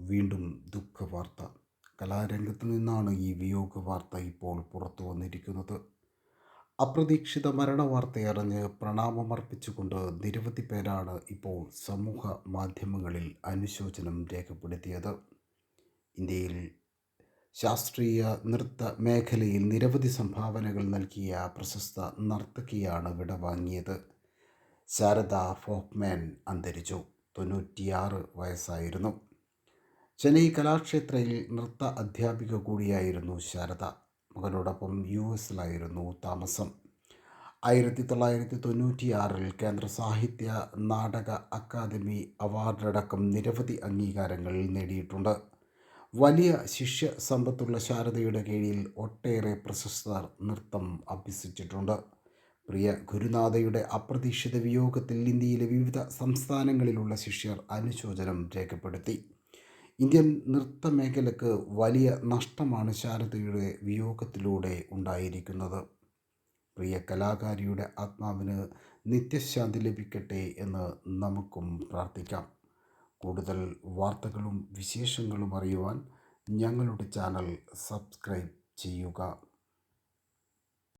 വീണ്ടും ദുഃഖവാർത്ത. കലാരംഗത്ത് നിന്നാണ് ഈ വിയോഗ വാർത്ത ഇപ്പോൾ പുറത്തു വന്നിരിക്കുന്നത്. അപ്രതീക്ഷിത മരണ മരണവാർത്തയറിഞ്ഞ് പ്രണാമമർപ്പിച്ചുകൊണ്ട് നിരവധി പേരാണ് ഇപ്പോൾ സമൂഹ മാധ്യമങ്ങളിൽ അനുശോചനം രേഖപ്പെടുത്തിയത്. ഇന്ത്യയിൽ ശാസ്ത്രീയ നൃത്ത മേഖലയിൽ നിരവധി സംഭാവനകൾ നൽകിയ പ്രശസ്ത നർത്തകിയാണ് വിടവാങ്ങിയത്. ശാരദ ഫോക്മാൻ അന്തരിച്ചു. തൊണ്ണൂറ്റിയാറ് വയസ്സായിരുന്നു. ചെന്നൈ കലാക്ഷേത്രയിൽ നൃത്ത അധ്യാപിക കൂടിയായിരുന്നു ശാരദ. മകനോടൊപ്പം യു എസിലായിരുന്നു താമസം. ആയിരത്തി തൊള്ളായിരത്തി തൊണ്ണൂറ്റിയാറിൽ കേന്ദ്ര സാഹിത്യ നാടക അക്കാദമി അവാർഡടക്കം നിരവധി അംഗീകാരങ്ങൾ നേടിയിട്ടുണ്ട്. വലിയ ശിഷ്യ സമ്പത്തുള്ള ശാരദയുടെ കീഴിൽ ഒട്ടേറെ പ്രശസ്തർ നൃത്തം അഭ്യസിച്ചിട്ടുണ്ട്. പ്രിയ ഗുരുനാഥയുടെ അപ്രതീക്ഷിത വിയോഗത്തിൽ ഇന്ത്യയിലെ വിവിധ സംസ്ഥാനങ്ങളിലുള്ള ശിഷ്യർ അനുശോചനം രേഖപ്പെടുത്തി. ഇന്ത്യൻ നൃത്ത മേഖലക്ക് വലിയ നഷ്ടമാണ് ശാരദയുടെ വിയോഗത്തിലൂടെ ഉണ്ടായിരിക്കുന്നത്. പ്രിയ കലാകാരിയുടെ ആത്മാവിന് നിത്യശാന്തി ലഭിക്കട്ടെ എന്ന് നമുക്കും പ്രാർത്ഥിക്കാം. കൂടുതൽ വാർത്തകളും വിശേഷങ്ങളും അറിയുവാൻ ഞങ്ങളുടെ ചാനൽ സബ്സ്ക്രൈബ് ചെയ്യുക.